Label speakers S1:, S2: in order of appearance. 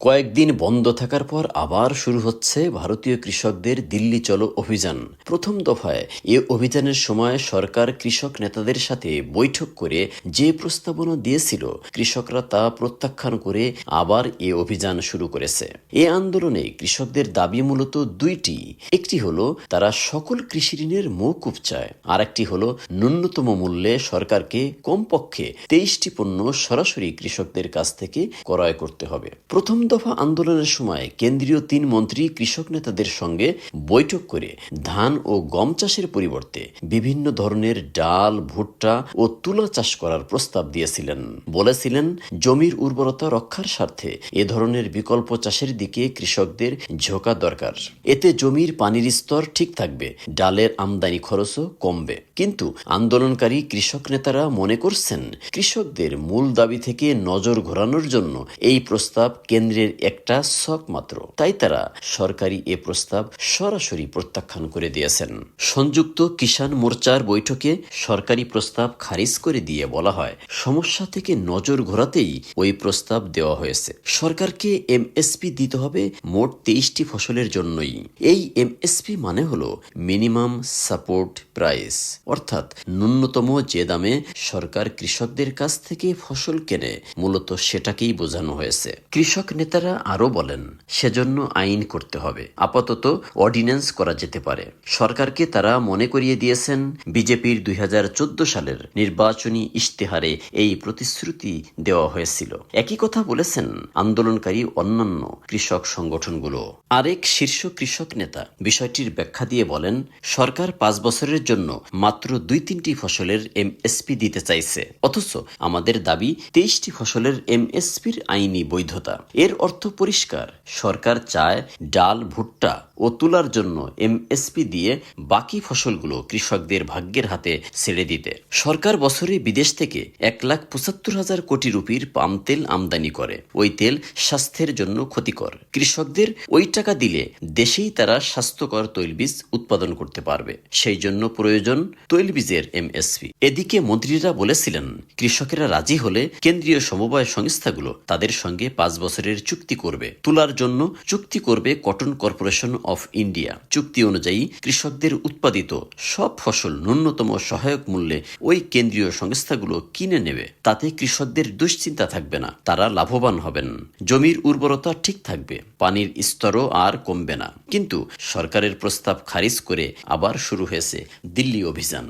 S1: কয়েকদিন বন্ধ থাকার পর আবার শুরু হচ্ছে ভারতীয় কৃষকদের দিল্লি চলো অভিযান। প্রথম দফায় এ অভিযানের সময় সরকার কৃষক নেতাদের সাথে বৈঠক করে যে প্রস্তাবনা দিয়েছিল, কৃষকরা তা প্রত্যাখ্যান করে আবার এ অভিযান শুরু করেছে। এ আন্দোলনে কৃষকদের দাবি মূলত দুইটি। একটি হলো, তারা সকল কৃষি ঋণের মৌকুব চায়। আর একটি হলো, ন্যূনতম মূল্যে সরকারকে কমপক্ষে তেইশটি পণ্য সরাসরি কৃষকদের কাছ থেকে ক্রয় করতে হবে। প্রথম দফা আন্দোলনের সময় কেন্দ্রীয় তিন মন্ত্রী, কৃষক নেতাদের সঙ্গে বৈঠক করে ধান ও গম চাষের পরিবর্তে বিভিন্ন ধরনের ডাল, ভুট্টা ও তুলা চাষ করার প্রস্তাব দিয়েছিলেন। বলেছিলেন, জমির উর্বরতা রক্ষার স্বার্থে এ ধরনের বিকল্প চাষের দিকে কৃষকদের ঝোঁকা দরকার। এতে জমির পানির স্তর ঠিক থাকবে, ডালের আমদানি খরচও কমবে। কিন্তু আন্দোলনকারী কৃষক নেতারা মনে করছেন, কৃষকদের মূল দাবি থেকে নজর ঘোরানোর জন্য এই প্রস্তাব কেন্দ্রের একটা শখ মাত্র। তাই তারা সরকারি এ প্রস্তাব সরাসরি প্রত্যাখ্যান করে দিয়েছেন। সংযুক্ত কিষাণ মোর্চার বৈঠকে সরকারি প্রস্তাব খারিজ করে দিয়ে বলা হয়, সমস্যা থেকে নজর ঘোরাতেই ওই প্রস্তাব দেওয়া হয়েছে। সরকারকে এমএসপি দিতে হবে মোট তেইশটি ফসলের জন্যই। এই এমএসপি মানে হলো মিনিমাম সাপোর্ট প্রাইস। অর্থাৎ ন্যূনতম যে দামে সরকার কৃষকদের কাছ থেকে ফসল কেনে, মূলত সেটাকেই বোঝানো হয়েছে। কৃষক নেতারা আরও বলেন, সেজন্য আইন করতে হবে। আপাতত অর্ডিন্যান্স করা যেতে পারে। সরকারকে তারা মনে করিয়ে দিয়েছেন, বিজেপির দুই সালের নির্বাচনী ইশতেহারে এই প্রতিশ্রুতি দেওয়া হয়েছিল। একই কথা বলেছেন আন্দোলনকারী অন্যান্য কৃষক সংগঠনগুলো। আরেক শীর্ষ কৃষক নেতা বিষয়টির ব্যাখ্যা দিয়ে বলেন, সরকার পাঁচ বছরের জন্য মাত্র দুই তিনটি ফসলের এমএসপি দিতে চাইছে। অথচ আমাদের দাবি, তেইশটি ফসলের এমএসপির আইনি বৈধতা। এর অর্থ পরিষ্কার। সরকার চায় ডাল, ভুট্টা ও তুলার জন্য এমএসপি দিয়ে বাকি ফসলগুলো কৃষকদের ভাগ্যের হাতে ছেড়ে দিতে। সরকার বছরে বিদেশ থেকে এক লাখ পঁচাত্তর হাজার কোটি রুপির পাম তেল আমদানি করে। ওই তেল স্বাস্থ্যের জন্য ক্ষতিকর। কৃষকদের ওই টাকা দিলে দেশেই তারা স্বাস্থ্যকর তৈলবীজ উৎপাদন করতে পারবে। সেই জন্য প্রয়োজন তৈলবীজের এমএসপি। এদিকে মন্ত্রীরা বলেছিলেন, কৃষকেরা রাজি হলে কেন্দ্রীয় সমবায় সংস্থাগুলো তাদের সঙ্গে পাঁচ বছরের চুক্তি করবে। তুলার জন্য চুক্তি করবে কটন কর্পোরেশন অফ ইন্ডিয়া। চুক্তি অনুযায়ী কৃষকদের উৎপাদিত সব ফসল ন্যূনতম সহায়ক মূল্যে ওই কেন্দ্রীয় সংস্থাগুলো কিনে নেবে। তাতে কৃষকদের দুশ্চিন্তা থাকবে না, তারা লাভবান হবেন। জমির উর্বরতা ঠিক থাকবে, পানির স্তরও আর কমবে না। কিন্তু সরকারের প্রস্তাব খারিজ করে আবার শুরু হয়েছে দিল্লি অভিযান।